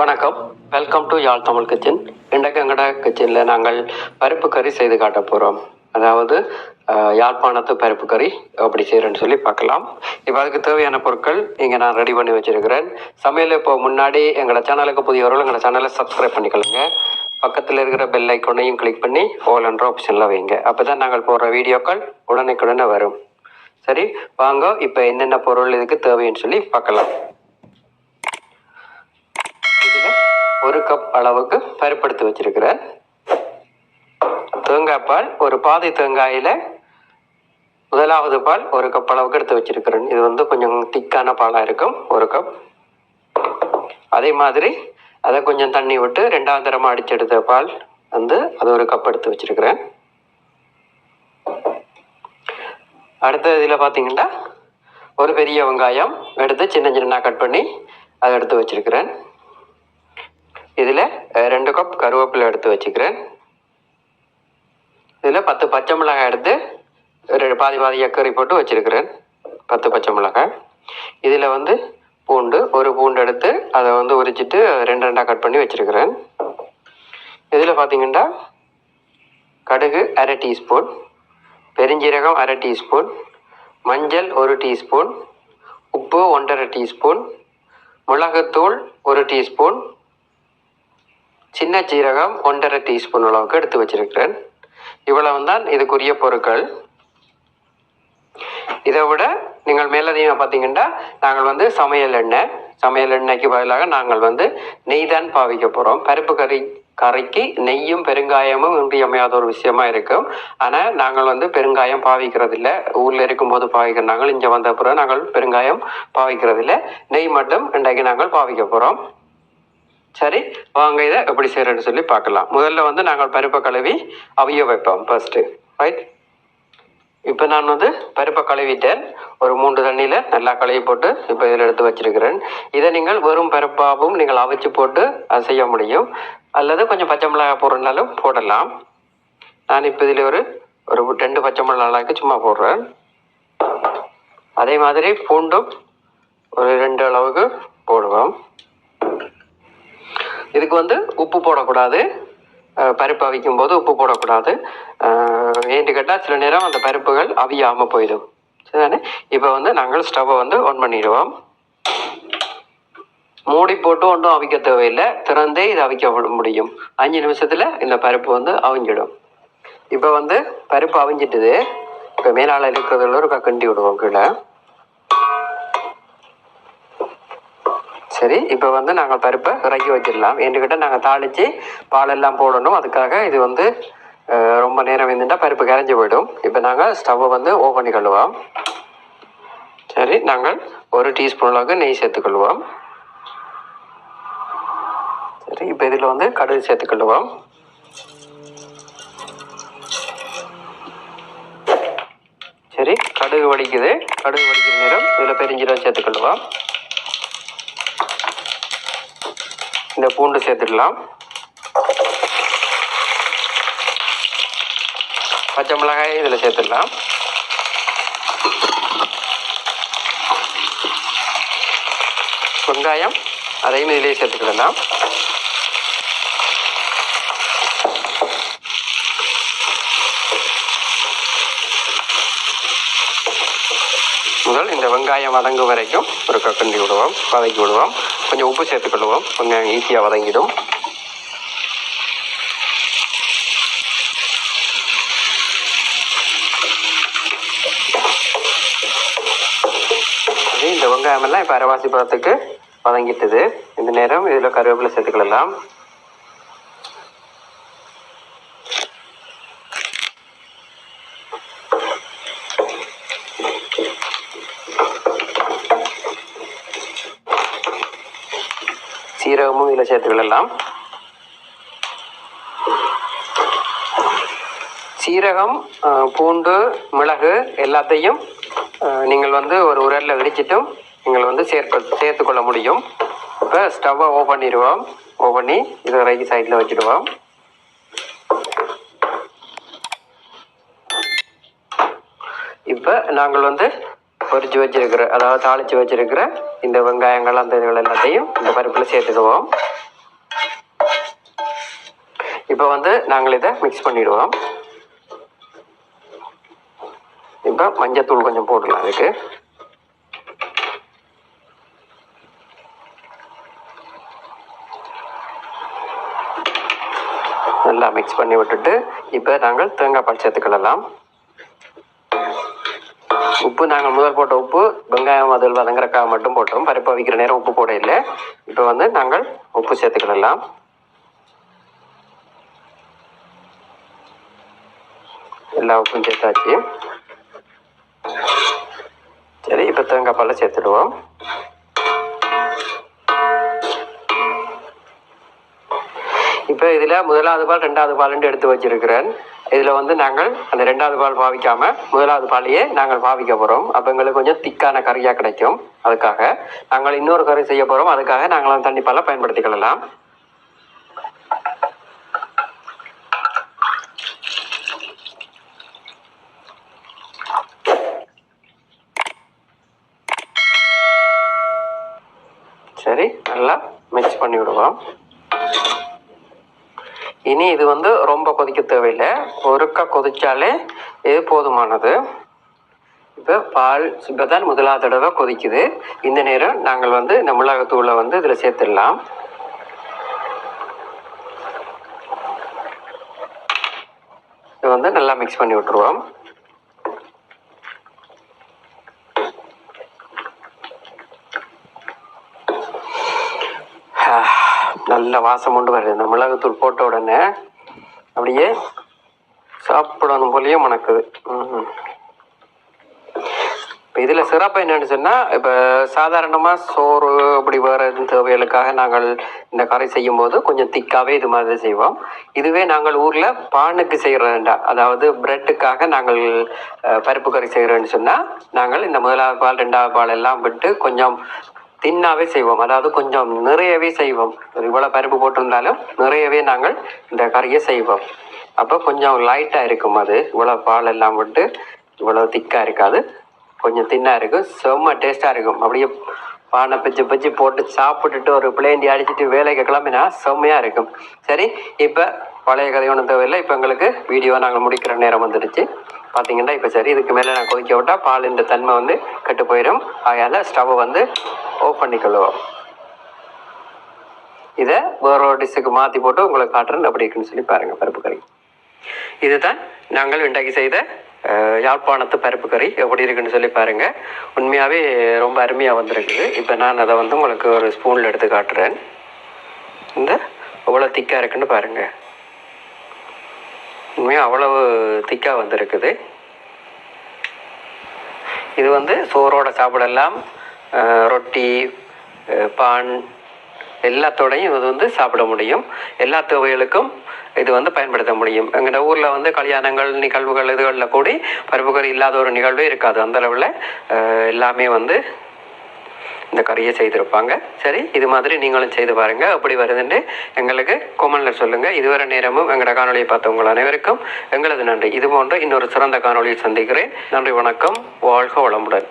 வணக்கம். Welcome to Yarl Tamil kitchen இன்றைக்கு எங்கட கிச்சனில் நாங்கள் பருப்பு கறி செய்து காட்ட போகிறோம் அதாவது யாழ்ப்பாணத்து பருப்பு கறி அப்படி செய்கிறேன்னு சொல்லி பார்க்கலாம். இப்போ அதுக்கு தேவையான பொருட்கள் இங்கே நான் ரெடி பண்ணி வச்சிருக்கிறேன். சமையல் இப்போ முன்னாடி எங்களோட சேனலுக்கு புதியவர்கள் எங்களோட சேனலை சப்ஸ்கிரைப் பண்ணிக்கொள்ளுங்க. பக்கத்தில் இருக்கிற பெல் ஐக்கோனையும் கிளிக் பண்ணி ஓல் என்ற ஆப்ஷனில் வைங்க. அப்போ தான் நாங்கள் போடுற வீடியோக்கள் உடனுக்குடனே வரும். சரி வாங்க இப்போ என்னென்ன பொருள் இதுக்கு தேவைன்னு சொல்லி பார்க்கலாம் இதில் ஒரு கப் அளவுக்கு பருப்படுத்து வச்சிருக்கிறேன் தேங்காய் பால் ஒரு பாதி தேங்காயில் முதலாவது பால் ஒரு கப் அளவுக்கு எடுத்து வச்சிருக்கிறேன். இது வந்து கொஞ்சம் திக்கான பாலாக இருக்கும் ஒரு கப் அதே மாதிரி அதை கொஞ்சம் தண்ணி விட்டு ரெண்டாவது தரமாக அடிச்செடுத்த பால் வந்து அது ஒரு கப் எடுத்து வச்சிருக்கிறேன். அடுத்த இதில் பார்த்தீங்கன்னா ஒரு பெரிய வெங்காயம் எடுத்து சின்ன சின்ன கட் பண்ணி அதை எடுத்து வச்சிருக்கிறேன். இதில் ரெண்டு கப் கருவேப்பிலை எடுத்து வச்சுக்கிறேன். இதில் பத்து பச்சை மிளகாய் எடுத்து ரெண்டு பாதி பாதி எக்கறி போட்டு வச்சுருக்கிறேன். பத்து பச்சை மிளகாய். இதில் வந்து பூண்டு ஒரு பூண்டு எடுத்து அதை வந்து உரிச்சிட்டு ரெண்டு ரெண்டாக கட் பண்ணி வச்சிருக்கிறேன். இதில் பார்த்தீங்கன்னா கடுகு அரை டீஸ்பூன் பெருஞ்சீரகம் அரை டீஸ்பூன் மஞ்சள் ஒரு டீஸ்பூன் உப்பு ஒன்றரை டீஸ்பூன் மிளகுத்தூள் ஒரு டீஸ்பூன் சின்ன சீரகம் ஒன்றரை டீஸ்பூன் அளவுக்கு எடுத்து வச்சிருக்கிறேன். இவ்வளவு தான் இதுக்குரிய பொருட்கள். இதை விட நீங்கள் மேலதிகமாக பார்த்தீங்கன்னா நாங்கள் வந்து சமையல் எண்ணெய். சமையல் எண்ணெய்க்கு பதிலாக நாங்கள் வந்து நெய் தான் பாவிக்க போகிறோம் பருப்பு கறி கறிக்கு நெய்யும் பெருங்காயமும் இன்றியமையாத ஒரு விஷயமா இருக்கும். ஆனால் நாங்கள் வந்து பெருங்காயம் பாவிக்கிறதில்ல. ஊரில் இருக்கும்போது பாவிக்கிறாங்க இங்கே வந்த பிறகு நாங்கள் பெருங்காயம் பாவிக்கிறதில்ல. நெய் மட்டும் இன்றைக்கு நாங்கள் பாவிக்க போகிறோம் சரி வாங்க இதை எப்படி செய்கிறேன்னு சொல்லி பார்க்கலாம். முதல்ல வந்து நாங்கள் பருப்பை கழுவி அவிய வைப்போம் ஃபர்ஸ்ட்டு ரைட் இப்போ நான் வந்து பருப்பை கழுவிட்டேன். ஒரு மூன்று தண்ணியில் நல்லா கழுவி போட்டு இப்போ இதில் எடுத்து வச்சிருக்கிறேன். இதை நீங்கள் வெறும் பருப்பாகவும் நீங்கள் அவிச்சு போட்டு அது செய்ய முடியும். அல்லது கொஞ்சம் பச்சை மிளகாய் போடுறதுனாலும் போடலாம். நான் இப்போ இதில் ஒரு ஒரு ரெண்டு பச்சை மிளகாய்க்கு சும்மா போடுறேன். அதே மாதிரி பூண்டும் ஒரு ரெண்டு அளவுக்கு இதுக்கு வந்து உப்பு போடக்கூடாது. பருப்பு அவிக்கும் போது உப்பு போடக்கூடாது. ஏன்னு கேட்டால் சில நேரம் அந்த பருப்புகள் அவியாமல் போயிடும். சரிதானே? இப்போ வந்து நாங்கள் ஸ்டவ்வை வந்து ஆன் பண்ணிடுவோம். மூடி போட்டு ஒன்றும் அவிக்க தேவையில்லை. திறந்தே இது அவிக்க முடியும். அஞ்சு நிமிஷத்தில் இந்த பருப்பு வந்து அவிஞ்சிடும். இப்போ வந்து பருப்பு அவிஞ்சிட்டுது. இப்போ மேலால் இருக்கிறதுல ஒரு கிண்டி விடுவோம் கீழே. சரி இப்போ வந்து நாங்கள் பருப்பை இறக்கி வச்சிடலாம். என்கிட்ட நாங்கள் தாளித்து பாலெல்லாம் போடணும். அதுக்காக இது வந்து ரொம்ப நேரம் வந்துட்டால் பருப்பு கரைஞ்சி போயிடும். இப்போ நாங்கள் ஸ்டவ்வை வந்து ஓப்பன் பண்ணி கொள்ளுவோம். சரி நாங்கள் ஒரு டீஸ்பூன் அளவுக்கு நெய் சேர்த்துக்கொள்வோம் சரி இப்போ இதில் வந்து கடுகு சேர்த்துக்கொள்வோம் சரி கடுகு வடிக்குது. கடுகு வடிக்கிற நேரம் இதில் பெருஞ்சீரம் சேர்த்துக்கொள்வோம் இந்த பூண்டு சேர்த்துடலாம். பச்சை மிளகாய் இதில் சேர்த்துடலாம். வெங்காயம் அதையும் இதிலே சேர்த்துக்கலாம் முதல் இந்த வெங்காயம் வதங்கும் வரைக்கும் ஒரு கக்கண்டி விடுவோம் வதக்கி விடுவோம். கொஞ்சம் உப்பு சேர்த்துக்கொள்ளுவோம். கொஞ்சம் ஈஸியாக வதங்கிடும். இந்த வெங்காயமெல்லாம் இப்போ அரைவாசி பழத்துக்கு வதங்கிட்டது. இந்த நேரம் இதில் கருவேப்பிலை சேர்த்துக்கலாம் சீரகமும் இதில் சேர்த்துக்கலாம் சீரகம் பூண்டு மிளகு எல்லாத்தையும் நீங்கள் வந்து ஒரு உரலில் வெடிச்சிட்டும் நீங்கள் வந்து சேர்க்க சேர்த்துக்கொள்ள முடியும். இப்போ ஸ்டவ்வை ஓப்பன் பண்ணிடுவோம். ஓப்பன் பண்ணி இதை ரைட் சைடில் வச்சுடுவோம். இப்போ நாங்கள் வந்து பொறிச்சு வச்சிருக்கிற அதாவது தாளித்து வச்சிருக்கிற இந்த வெங்காயங்கள் அந்த இதுகள் எல்லாத்தையும் இந்த பருப்பில் சேர்த்துடுவோம் இப்போ வந்து நாங்கள் இதை மிக்ஸ் பண்ணிவிடுவோம் இப்போ மஞ்சத்தூள் கொஞ்சம் போடலாம் அதுக்கு. நல்லா மிக்ஸ் பண்ணி விட்டுட்டு இப்போ நாங்கள் தேங்காய் பால் சேர்த்துக்கலாம் உப்பு நாங்கள் முதல் போட்ட உப்பு வெங்காயம் அதில் வதங்குறக்காக மட்டும் போட்டோம். பருப்பு வைக்கிற நேரம் உப்பு போட இல்லை. இப்போ வந்து நாங்கள் உப்பு சேர்த்துக்கிடலாம். எல்லா உப்பும் சேர்த்தாச்சு. சரி இப்போ தேங்காய் பாலை சேர்த்துடுவோம். இப்போ இதில் முதலாவது பால் ரெண்டாவது பால்னு எடுத்து வச்சிருக்கிறேன். இதில் வந்து நாங்கள் அந்த ரெண்டாவது பால் பாவிக்காம முதலாவது பாலையே நாங்கள் பாவிக்க போகிறோம் அப்போ எங்களுக்கு கொஞ்சம் திக்கான கறியாக கிடைக்கும் அதுக்காக. நாங்கள் இன்னொரு கறி செய்ய போகிறோம் அதுக்காக நாங்கள் அந்த தண்ணி பாலை பயன்படுத்திக்கொள்ளலாம் சரி நல்லா மிக்ஸ் பண்ணி விடுவோம். இனி இது வந்து ரொம்ப கொதிக்க தேவையில்லை. ஒருக்கா கொதிச்சாலே இது போதுமானது. இப்போ பால் இப்போ தான் முதலாவது தடவை கொதிக்குது. இந்த நேரம் நாங்கள் வந்து இந்த மிளகாத்தூளை வந்து இதில் சேர்த்துடலாம். இது வந்து நல்லா மிக்ஸ் பண்ணி விட்டுருவோம் நல்ல வாசம் கொண்டு வருது. இந்த மிளகுத்தூள் போட்ட உடனே அப்படியே சாப்பிடணும் போலயே மணக்குது. இப்போ இதில் சிறப்பு என்னன்னு சொன்னால் இப்போ சாதாரணமாக சோறு அப்படி வேறு எதுவும் தேவைகளுக்காக நாங்கள் இந்த கறி செய்யும்போது கொஞ்சம் திக்காகவே இது மாதிரி செய்வோம். இதுவே நாங்கள் ஊரில் பானுக்கு செய்கிறேன்டா அதாவது பிரெட்டுக்காக நாங்கள் பருப்பு கறி செய்கிறோன்னு சொன்னால் நாங்கள் இந்த முதலாவது பால் ரெண்டாவது பால் எல்லாம் விட்டு கொஞ்சம் தின்னாவே செய்வோம். அதாவது கொஞ்சம் நிறையவே செய்வோம். இவ்வளோ பருப்பு போட்டிருந்தாலும் நிறையவே நாங்கள் இந்த கறியை செய்வோம். அப்போ கொஞ்சம் லைட்டாக இருக்கும் அது. இவ்வளோ பால் எல்லாம் விட்டு இவ்வளோ திக்காக இருக்காது. கொஞ்சம் தின்னாக இருக்கும். செம்ம டேஸ்ட்டாக இருக்கும். அப்படியே பானை பிச்சு பிச்சு போட்டு சாப்பிட்டுட்டு ஒரு பிளேண்டி அடிச்சுட்டு வேலைக்கு கிளம்பினா செம்மையாக இருக்கும். சரி இப்போ பழைய கதை ஒன்றும் தேவையில்லை. இப்போ எங்களுக்கு வீடியோ நாங்கள் முடிக்கிற நேரம் வந்துடுச்சு. பார்த்தீங்கன்னா இப்போ சரி இதுக்கு மேலே நான் கொதிக்க விட்டால் பால் இந்த தன்மை வந்து கெட்டு போயிடும் அதனால் ஸ்டவ்வை வந்து ஆஃப் பண்ணிக்கொள்ளுவோம் இதை வேற ஒரு டிஷ்ஷுக்கு மாற்றி போட்டு உங்களுக்கு காட்டுறேன் அப்படி இருக்குன்னு சொல்லி பாருங்கள் பருப்பு கறி. இதுதான் நாங்கள் இன்றைக்கு செய்த யாழ்ப்பாணத்து பருப்பு கறி. எப்படி இருக்குன்னு சொல்லி பாருங்கள் உண்மையாகவே ரொம்ப அருமையாக வந்திருக்குது. இப்போ நான் அதை வந்து உங்களுக்கு ஒரு ஸ்பூனில் எடுத்து காட்டுறேன். இந்த எவ்வளோ திக்காக இருக்குன்னு பாருங்கள் உண்மையாக அவ்வளவு திக்காக வந்திருக்குது. இது வந்து சோறோட சாப்பிடலாம் ரொட்டி பான் எல்லாத்தோடையும் இது வந்து சாப்பிட முடியும். எல்லா துவைகளுக்கும் இது வந்து பயன்படுத்த முடியும். எங்களோட ஊரில் வந்து கல்யாணங்கள் நிகழ்வுகள் இதுகளில் கூடி பருப்புகள் இல்லாத ஒரு நிகழ்வே இருக்காது. அந்த அளவில் எல்லாமே வந்து இந்த கறியை செய்திருப்பாங்க. சரி இது மாதிரி நீங்களும் செய்து பாருங்கள் அப்படி வருதுன்னு எங்களுக்கு கொமெண்டில் சொல்லுங்கள் இதுவரை நேரமும் எங்களோட காணொலியை பார்த்த உங்கள் அனைவருக்கும் எங்களது நன்றி. இது போன்ற இன்னொரு சிறந்த காணொலியை சந்திக்கிறேன். நன்றி வணக்கம். வாழ்க வளமுடன்.